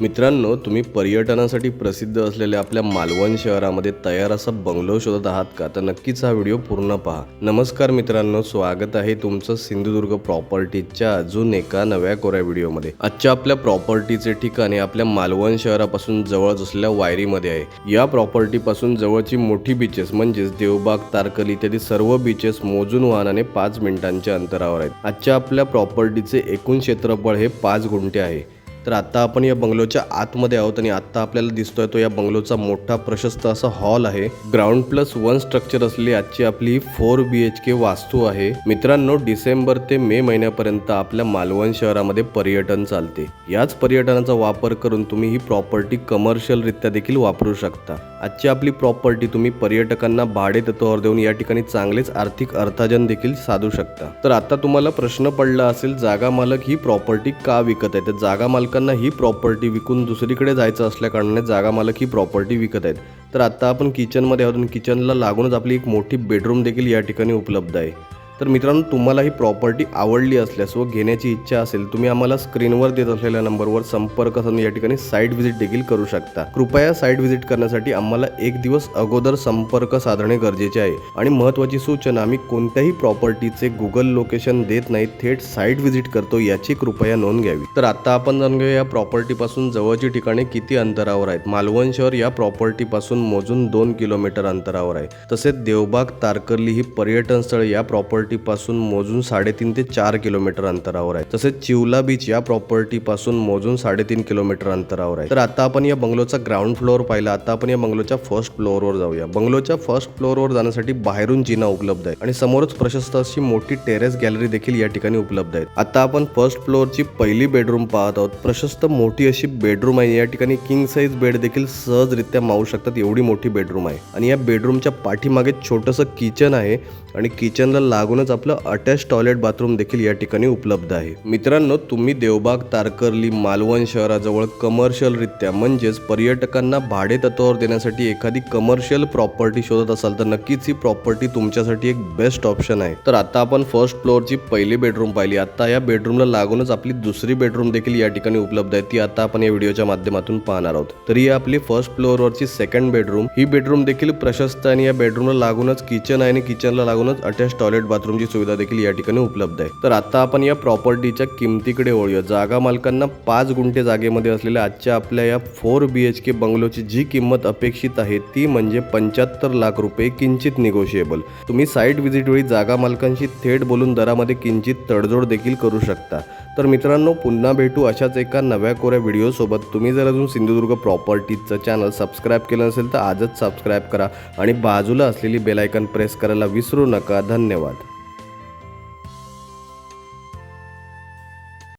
मित्रांनो तुम्ही पर्यटनासाठी प्रसिद्ध असलेल्या आपल्या मालवण शहरामध्ये तयार असा बंगलो शोधत आहात का? तर नक्कीच हा व्हिडिओ पूर्ण पहा. नमस्कार मित्रांनो स्वागत आहे तुमचं सिंधुदुर्ग प्रॉपर्टीच्या अजून एका नव्या कोऱ्या व्हिडिओमध्ये. आजच्या आपल्या प्रॉपर्टीचे ठिकाणी आपल्या मालवण शहरापासून जवळच असलेल्या वायरीमध्ये आहे. या प्रॉपर्टीपासून जवळची मोठी बीचेस म्हणजेच देवबाग तारकल इत्यादी सर्व बीचेस मोजून वाहनाने पाच मिनिटांच्या अंतरावर आहेत. आजच्या आपल्या प्रॉपर्टीचे एकूण क्षेत्रफळ हे पाच गुंठे आहे. तर आता आपण या बंगलोच्या आतमध्ये आहोत आणि आता आपल्याला दिसतोय तो या बंगलोचा मोठा प्रशस्त असा हॉल आहे. ग्राउंड प्लस वन स्ट्रक्चर असलेली आजची आपली फोर बी एच के वास्तू आहे. मित्रांनो डिसेंबर ते मे महिन्यापर्यंत आपल्या मालवण शहरामध्ये पर्यटन चालते. याच पर्यटनाचा वापर करून तुम्ही ही प्रॉपर्टी कमर्शियल रित्या देखील वापरू शकता. आजची आपली प्रॉपर्टी तुम्ही पर्यटकांना भाडे तत्वावर देऊन या ठिकाणी चांगलेच आर्थिक अर्थार्जन देखील साधू शकता. तर आता तुम्हाला प्रश्न पडला असेल जागा मालक ही प्रॉपर्टी का विकत आहे? तर जागा मालकांना ही प्रॉपर्टी विकून दुसरीकडे जायचं असल्याकारणाने जागा मालक ही प्रॉपर्टी विकत आहेत. तर आता आपण किचनमध्ये आहोत आणि किचनला लागूनच आपली एक मोठी बेडरूम देखील या ठिकाणी उपलब्ध आहे. तर मित्रांनो तुम्हाला ही प्रॉपर्टी आवडली असल्यास व घेण्याची इच्छा असेल तुम्ही आम्हाला स्क्रीनवर देत असलेल्या नंबरवर संपर्क साधून या ठिकाणी साईट व्हिजिट देखील करू शकता. कृपया साईट व्हिजिट करण्यासाठी आम्हाला एक दिवस अगोदर संपर्क साधणे गरजेचे आहे. आणि महत्त्वाची सूचना आम्ही कोणत्याही प्रॉपर्टीचे गुगल लोकेशन देत नाही थेट साईट व्हिजिट करतो याची कृपया नोंद घ्यावी. तर आता आपण जाणून घेऊया या प्रॉपर्टीपासून जवळची ठिकाणे किती अंतरावर आहेत. मालवण शहर या प्रॉपर्टीपासून मोजून दोन किलोमीटर अंतरावर आहे. तसेच देवबाग तारकर्ली ही पर्यटन स्थळ या प्रॉपर्टीपासून मोजून साडेतीन ते चार किलोमीटर अंतरावर आहे. तसेच चिवला बीच या प्रॉपर्टीपासून मोजून साडेतीन किलोमीटर अंतरावर आहे. तर आता आपण या बंगलोचा ग्राउंड फ्लोअर पाहिला. आता आपण या बंगलोच्या फर्स्ट फ्लोअरवर जाऊया. बंगलोच्या फर्स्ट फ्लोअरवर जाण्यासाठी बाहेरून जिना उपलब्ध आहे आणि समोरच प्रशस्त अशी मोठी टेरेस गॅलरी देखील या ठिकाणी उपलब्ध आहे आता आपण फर्स्ट फ्लोअरची पहिली बेडरूम पाहत आहोत. प्रशस्त मोठी अशी बेडरूम आहे. या ठिकाणी किंग साईज बेड देखील सहजरित्या मावू शकतात. एवढी मोठी बेडरूम आहे. आणि या बेडरूमच्या पाठीमागे छोटंसं किचन आहे. आणि किचनला लागूनच आपलं अटॅच टॉयलेट बाथरूम देखील या ठिकाणी उपलब्ध आहे. मित्रांनो तुम्ही देवबाग तारकर्ली मालवण शहराजवळ कमर्शियल रित्या म्हणजेच पर्यटकांना भाडे तत्वावर देण्यासाठी एखादी कमर्शियल प्रॉपर्टी शोधत असाल तर नक्कीच ही प्रॉपर्टी तुमच्यासाठी एक बेस्ट ऑप्शन आहे. तर आता आपण फर्स्ट फ्लोअरची पहिली बेडरूम पाहिली. आता या बेडरूमला लागूनच आपली दुसरी बेडरूम देखील या ठिकाणी उपलब्ध आहे. ती आता आपण या व्हिडिओच्या माध्यमातून पाहणार आहोत. तर ही आपली फर्स्ट फ्लोअरवरची सेकंड बेडरूम ही बेडरूम देखील प्रशस्त आणि या बेडरूमला लागूनच किचन आहे आणि किचनला लागूनच अटॅच टॉयलेट बाथरूम बाथरूमची सुविधा देखील या ठिकाणी उपलब्ध आहे. तर आता आपण या प्रॉपर्टीच्या किमतीकडे वळूया. जागा मालकांना पाच गुंठे जागेमध्ये असलेल्या आजच्या आपल्या या फोर बी एच के बंगलोची जी किंमत अपेक्षित आहे ती म्हणजे पंच्याहत्तर लाख रुपये किंचित निगोशिएबल तुम्ही साईट व्हिजिट वेळी जागा मालकांशी थेट बोलून दरामध्ये किंचित तडजोड देखील करू शकता. तर मित्रांनो पुन्हा भेटू अशाच एका नव्या कोऱ्या व्हिडिओसोबत तुम्ही जर अजून सिंधुदुर्ग प्रॉपर्टीचं चॅनल सबस्क्राईब केलं नसेल तर आजच सबस्क्राईब करा आणि बाजूला असलेली बेलायकन प्रेस करायला विसरू नका. धन्यवाद.